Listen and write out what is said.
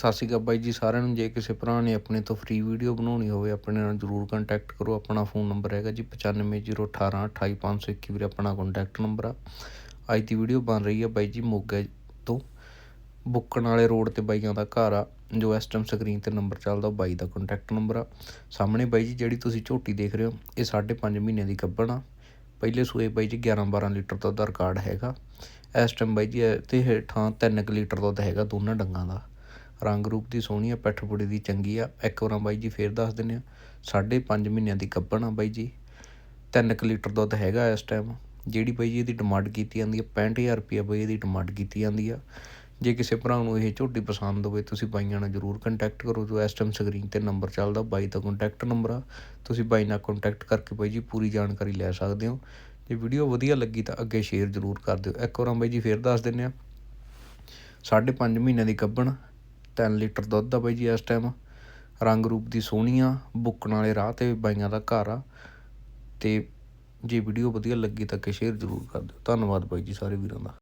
ਸਤਿ ਸ਼੍ਰੀ ਅਕਾਲ ਬਾਈ ਜੀ ਸਾਰਿਆਂ ਨੂੰ। ਜੇ ਕਿਸੇ ਭਰਾ ਨੇ ਆਪਣੇ ਤੋਂ ਫ੍ਰੀ ਵੀਡੀਓ ਬਣਾਉਣੀ ਹੋਵੇ, ਆਪਣੇ ਨਾਲ ਜਰੂਰ ਕੰਟੈਕਟ ਕਰੋ। ਆਪਣਾ ਫੋਨ ਨੰਬਰ ਹੈਗਾ ਜੀ 9501828521 ਵੀਰੇ, ਆਪਣਾ ਕੰਟੈਕਟ ਨੰਬਰ ਆ। ਅੱਜ ਦੀ ਵੀਡੀਓ ਬਣ ਰਹੀ ਹੈ ਬਾਈ ਜੀ ਮੋਗੇ ਤੋਂ। ਬੁੱਕਣ ਵਾਲੇ ਰੋਡ ਤੇ ਬਾਈਆਂ ਦਾ ਘਰ ਆ, ਜੋ ਇਸ ਟਾਈਮ ਸਕਰੀਨ ਤੇ ਨੰਬਰ ਚੱਲਦਾ, ਉਹ ਬਾਈ ਦਾ ਕੰਟੈਕਟ ਨੰਬਰ ਆ। ਸਾਹਮਣੇ ਬਾਈ ਜੀ ਜਿਹੜੀ ਤੁਸੀਂ ਝੋਟੀ ਦੇਖ ਰਹੇ ਹੋ, ਇਹ 5.5 ਮਹੀਨਿਆਂ ਦੀ ਗੱਭਣ ਆ। ਪਹਿਲੇ ਸੂਏ ਬਾਈ ਜੀ 11 12 ਲੀਟਰ ਦੁੱਧ ਦਾ ਰਿਕਾਰਡ ਹੈਗਾ। ਇਸ ਟਾਈਮ ਬਾਈ ਜੀ ਇਹ ਤੇ ਹੇਠਾਂ 3 ਕੁ ਲੀਟਰ ਦੁੱਧ ਹੈਗਾ ਦੋਨਾਂ ਡੰਗਾਂ ਦਾ। ਰੰਗ ਰੂਪ ਦੀ ਸੋਹਣੀ ਆ, ਪਿੱਠ ਪੁੜੀ ਦੀ ਚੰਗੀ ਆ। ਇੱਕ ਵਾਰਾਂ ਬਾਈ ਜੀ ਫੇਰ ਦੱਸ ਦਿੰਦੇ ਆ, ਸਾਢੇ ਪੰਜ ਮਹੀਨਿਆਂ ਦੀ ਗੱਭਣ ਆ ਬਾਈ ਜੀ। 3 ਕੁ ਲੀਟਰ ਦੁੱਧ ਹੈਗਾ ਇਸ ਟਾਈਮ ਜਿਹੜੀ ਬਾਈ ਜੀ ਇਹਦੀ ਡਿਮਾਂਡ ਕੀਤੀ ਜਾਂਦੀ ਆ 65000 ਰੁਪਏ ਬਾਈ ਇਹਦੀ ਡਿਮਾਂਡ ਕੀਤੀ ਜਾਂਦੀ ਆ। ਜੇ ਕਿਸੇ ਭਰਾ ਨੂੰ ਇਹ ਝੋਟੀ ਪਸੰਦ ਹੋਵੇ, ਤੁਸੀਂ ਬਾਈਆਂ ਨਾਲ ਜਰੂਰ ਕੰਟੈਕਟ ਕਰੋ। ਜੋ ਇਸ ਟਾਈਮ ਸਕਰੀਨ ਤੇ ਨੰਬਰ ਚੱਲਦਾ, ਬਾਈ ਦਾ ਕੰਟੈਕਟ ਨੰਬਰ ਆ। ਤੁਸੀਂ ਬਾਈ ਨਾਲ ਕੰਟੈਕਟ ਕਰਕੇ ਬਾਈ ਜੀ ਪੂਰੀ ਜਾਣਕਾਰੀ ਲੈ ਸਕਦੇ ਹੋ। ਜੇ ਵੀਡੀਓ ਵਧੀਆ ਲੱਗੀ ਤਾਂ ਅੱਗੇ ਸ਼ੇਅਰ ਜਰੂਰ ਕਰ ਦਿਓ। ਇੱਕ ਵਾਰਾਂ ਬਾਈ ਜੀ ਫੇਰ ਦੱਸ ਦਿੰਨੇ ਆ, ਸਾਢੇ ਪੰਜ ਮਹੀਨਿਆਂ ਦੀ ਕੱਬਣ 3 ਲੀਟਰ ਦੁੱਧ ਆ ਬਾਈ ਜੀ ਇਸ ਟਾਈਮ ਰੰਗ ਰੂਪ ਦੀ ਸੋਹਣੀ ਆ, ਬੁੱਕਣ ਵਾਲੇ ਰਾਹ ਤੇ ਬਾਈਆਂ ਦਾ ਘਰ ਆ। ਤੇ ਜੇ ਵੀਡੀਓ ਵਧੀਆ ਲੱਗੀ ਤਾਂ ਕਿ ਸ਼ੇਅਰ ਜ਼ਰੂਰ ਕਰ ਦਿਓ। ਧੰਨਵਾਦ ਬਾਈ ਜੀ ਸਾਰੇ ਵੀਰਾਂ ਦਾ।